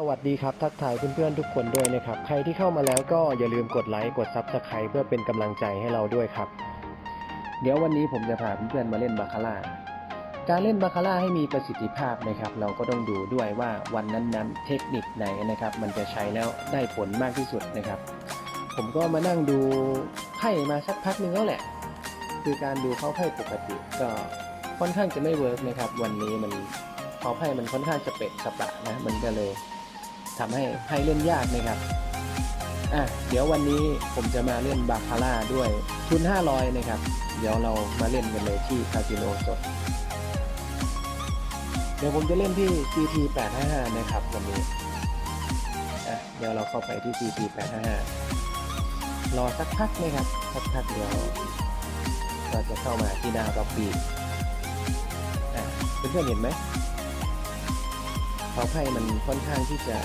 สวัสดีครับ ทักทายเพื่อนๆทุกคนด้วยนะครับ ใครที่เข้ามาแล้วก็อย่าลืมกดไลค์กดซับสไคร b ์เพื่อเป็นกำลังใจให้เราด้วยครับ เดี๋ยววันนี้ผมจะพาเพื่อนๆมาเล่นบาคาร่าการเล่นบาคาร่าให้มีประสิทธิภาพนะครับ เราก็ต้องดูด้วยว่าวันนั้นๆ เทคนิคไหนนะครับ มันจะใช้แล้วได้ผลมากที่สุดนะครับ ผมก็มานั่งดูไพ่มาสักพักหนึงแล้วแหละ คือการดูเขาไพ่ปกติก็ค่อนข้างจะไม่เวิร์กนะครับ วันนี้มันเขาไพ่มันค่อนข้างจะเปะสปะนะมันก็เลย ทำให้ไพ่เล่นยากนะครับอะเดี๋ยววันนี้ผมจะมาเล่นบาคาร่าด้วยทุน 500 นะครับ เดี๋ยวเรามาเล่นกันเลยที่คาสิโนสด เดี๋ยวผมจะเล่นที่ CT 855 นะครับวันนี้อะเดี๋ยวเราเข้าไปที่ CT 855 รอสักพักนะครับสักพักเดี๋ยวเราจะเข้ามาที่หน้าล็อบบี้อะเพื่อนๆเห็นไหมเขาไพ่มันค่อนข้างที่จะ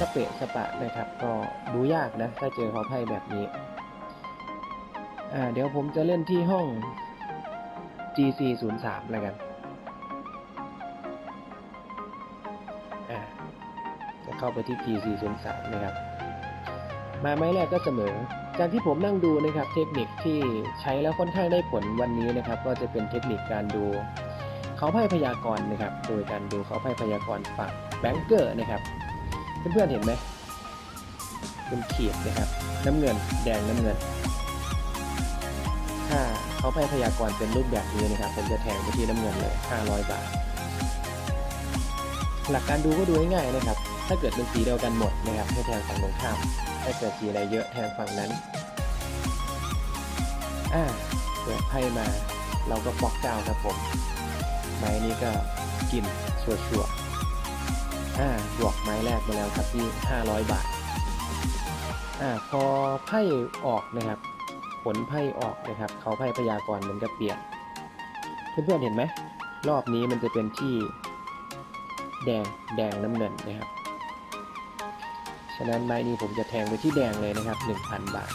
สเปะสปะนะครับ ก็ดูยากนะ ถ้าเจอเขาไพ่แบบนี้ อ่า เดี๋ยวผมจะเล่นที่ห้อง GC 0 3 แล้วกันจะเข้าไปที่ GC 0 3 นะครับ มาไม้แรกก็เสมอ จากที่ผมนั่งดูนะครับ เทคนิคที่ใช้แล้วค่อนข้างได้ผลวันนี้นะครับ ก็จะเป็นเทคนิคการดูเขาไพ่พยากรณ์นะครับ โดยการดูเขาไพ่พยากรณ์ฝั่งแบงเกอร์นะครับ เพื่อนๆเห็นไหมเป็นขีดนะครับ น้ำเงินแดงน้ำเงิน ถ้าเขาไพ่พยากรณ์เป็นรูปแบบนี้นะครับ ผมจะแทงไปที่น้ำเงินเลย 500 บาท หลักการดูก็ดูง่ายๆนะครับ ถ้าเกิดเป็นสีเดียวกันหมดนะครับให้แทงฝั่งตรงข้าม ถ้าเกิดสีอะไรเยอะแทงฝั่งนั้น อ่าเปิดไพ่มา เราก็ปอกเก้าครับผมไม้นี้ก็กินชัวร์ๆ อ่าบวกไม้แรกมาแล้วครับที่500 บาทอ่าพอไพ่ออกนะครับ ผลไพ่ออกนะครับ เขาไพ่พยากรณ์มันก็เปลี่ยนเพื่อนๆเห็นไหมรอบนี้มันจะเป็นที่แดงแดงน้ำเงินนะครับ ฉะนั้นไม้นี้ผมจะแทงไปที่แดงเลยนะครับ 1,000 บาท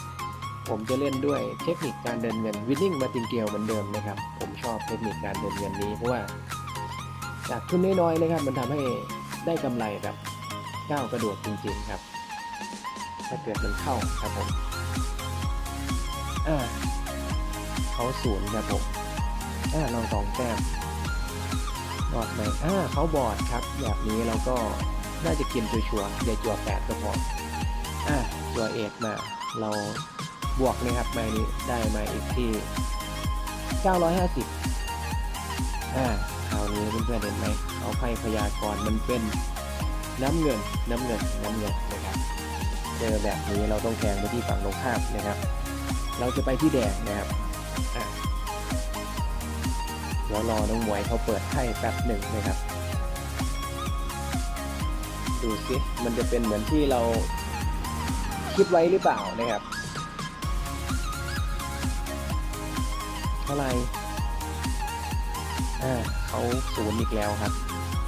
ผมจะเล่นด้วยเทคนิคการเดินเงินวินนิ่งมาติงเกลเหมือนเดิมนะครับ ผมชอบเทคนิคการเดินเงินนี้เพราะว่าจากทุนน้อยๆนะครับ มันทำให้ ได้กำไรแบบก้าวกระโดดจริงๆครับ ถ้าเกิดมันเข้าครับผมอ่าเขาศูนย์ครับผมอ่าเราสองแต้มบอดไหมอ่าเขาบอดครับ แบบนี้เราก็น่าจะกินชัวร์ๆอย่าจัวแปดก็พออ่าจัวเอ็ดมาเราบวกเลยครับไม้นี้ได้มาอีกที่ 950อ่า นี้เพื่อนๆเห็นไหมเอาไพ่พยากรณ์มันเป็นน้ำเงินน้ำเงินน้ำเงินนะครับ เจอแบบนี้เราต้องแทงไปที่ฝั่งตรงข้ามนะครับ เราจะไปที่แดงนะครับเดี๋ยวรอน้องหมวยเขาเปิดไพ่แป๊บหนึ่งนะครับ ดูสิมันจะเป็นเหมือนที่เราคิดไว้หรือเปล่านะครับเท่าไหร่ อ่าเขาศูนย์อีกแล้วครับ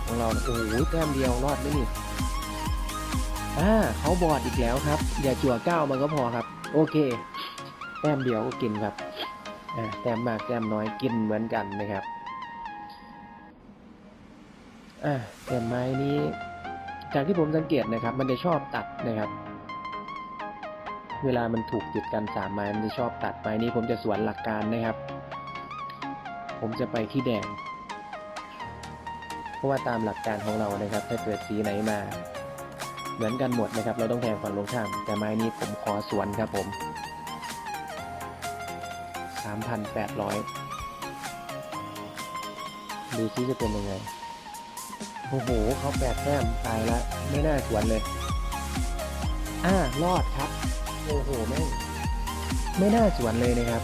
ของเราโอ้โหแต้มเดียวรอดไม่หนีอ่าเขาบอดอีกแล้วครับ อย่าจั่วเก้ามันก็พอครับ โอเค แต้มเดียวก็กินครับอ่าแต้มมากแต้มน้อยกินเหมือนกันนะครับอ่าแต่ไม้นี้ จากที่ผมสังเกตนะครับ มันจะชอบตัดนะครับ เวลามันถูกติดกันสามไม้มันจะชอบตัดไม้นี้ผมจะสวนหลักการนะครับ ผมจะไปที่แดง เพราะว่าตามหลักการของเรานะครับ ถ้าเกิดสีไหนมา เหมือนกันหมดนะครับ เราต้องแทงฝั่งลงข้าม แต่ไม้นี้ผมขอสวนครับผม 3,800 ดูซิจะเป็นยังไง โอ้โห เขาแปดแต้มตายละ ไม่น่าสวนเลย อ่ารอดครับ โอ้โห แม่ง ไม่น่าสวนเลยนะครับ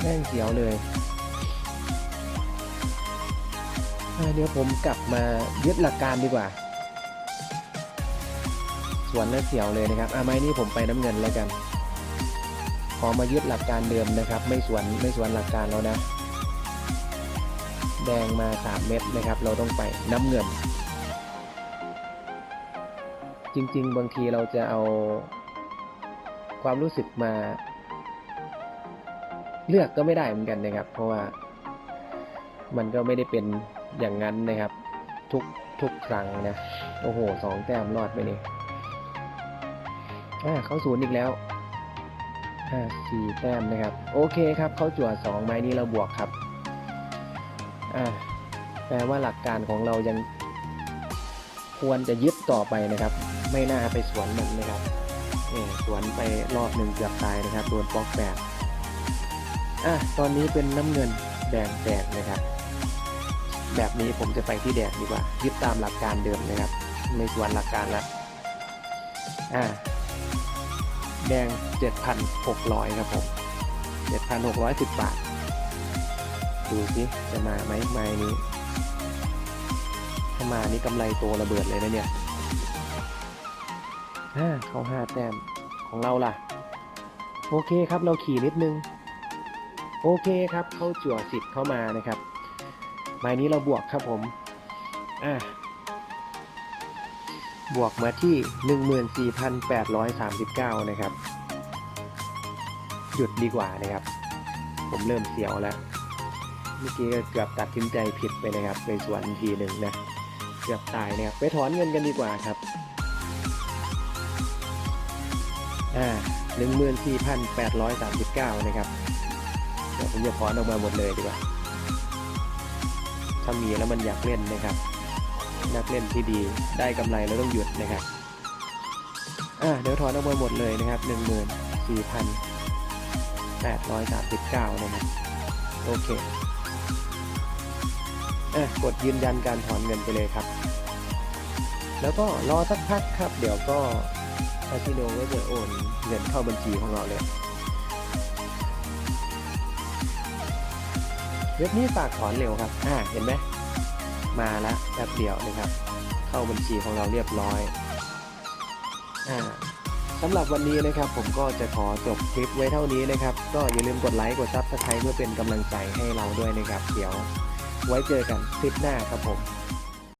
แม่งเสียวเลย เดี๋ยวผมกลับมายึดหลักการดีกว่า สวนแล้วเสียวเลยนะครับอ่าไม้นี้ผมไปน้ำเงินแล้วกัน ขอมายึดหลักการเดิมนะครับ ไม่สวนไม่สวนหลักการแล้วนะ แดงมา 3 เม็ดนะครับ เราต้องไปน้ำเงิน จริง ๆ บางทีเราจะเอาความรู้สึกมา เลือกก็ไม่ได้เหมือนกันนะครับ เพราะว่ามันก็ไม่ได้เป็น อย่างนั้นนะครับ ทุกทุกครั้งนะโอ้โหสองแต้มรอดไปนี่อ่าเข้าศูนย์อีกแล้วอ่าสี่แต้มนะครับ โอเคครับเขาจั่วสองไม้นี้เราบวกครับอ่าแปลว่าหลักการของเรายังควรจะยึดต่อไปนะครับ ไม่น่าไปสวนมันนะครับเนี่ยสวนไปรอบหนึ่งเกือบตายนะครับโดนบล็อกแปดอะตอนนี้เป็นน้ำเงินแดงแดงนะครับ แบบนี้ผมจะไปที่แดงดีกว่ายึดตามหลักการเดิมนะครับไม่สวนหลักการละอ่า แดง 7,600 ครับผม 7,610 บาท ดูสิจะมาไหมไม้นี้ถ้ามานี่กำไรโตระเบิดเลยนะเนี่ยอ่าเขาห้าแต้มของเราล่ะ โอเคครับเราขี่นิดนึง โอเคครับ เข้าจั่วสิบเข้ามานะครับ ไม้นี้เราบวกครับผมอ่าบวกมาที่ 14,839 นะครับ หยุดดีกว่านะครับ ผมเริ่มเสียวแล้ว เมื่อกี้เกือบตัดสินใจผิดไปนะครับในส่วนทีหนึ่งนะ เกือบตายนะครับ ไปถอนเงินกันดีกว่าครับ อ่า 14,839 นะครับเดี๋ยวผมจะถอนออกมาหมดเลยดีกว่า ถ้ามีแล้วมันอยากเล่นนะครับ นักเล่นที่ดีได้กำไรแล้วต้องหยุดนะครับอ่าเดี๋ยวถอนออกมาหมดเลยนะครับ14,839นะครับโอเคอะกดยืนยันการถอนเงินไปเลยครับ แล้วก็รอสักพักครับ เดี๋ยวก็คาสิโนก็จะโอนเงินเข้าบัญชีของเราเลย เว็บนี้ฝากถอนเร็วครับ อ่า เห็นไหม มาละแป๊บเดียวนะครับ เข้าบัญชีของเราเรียบร้อย อ่าสำหรับวันนี้นะครับ ผมก็จะขอจบคลิปไว้เท่านี้นะครับ ก็อย่าลืมกดไลค์ กดซับสไครต์เพื่อเป็นกำลังใจให้เราด้วยนะครับ เดี๋ยวไว้เจอกันคลิปหน้าครับผม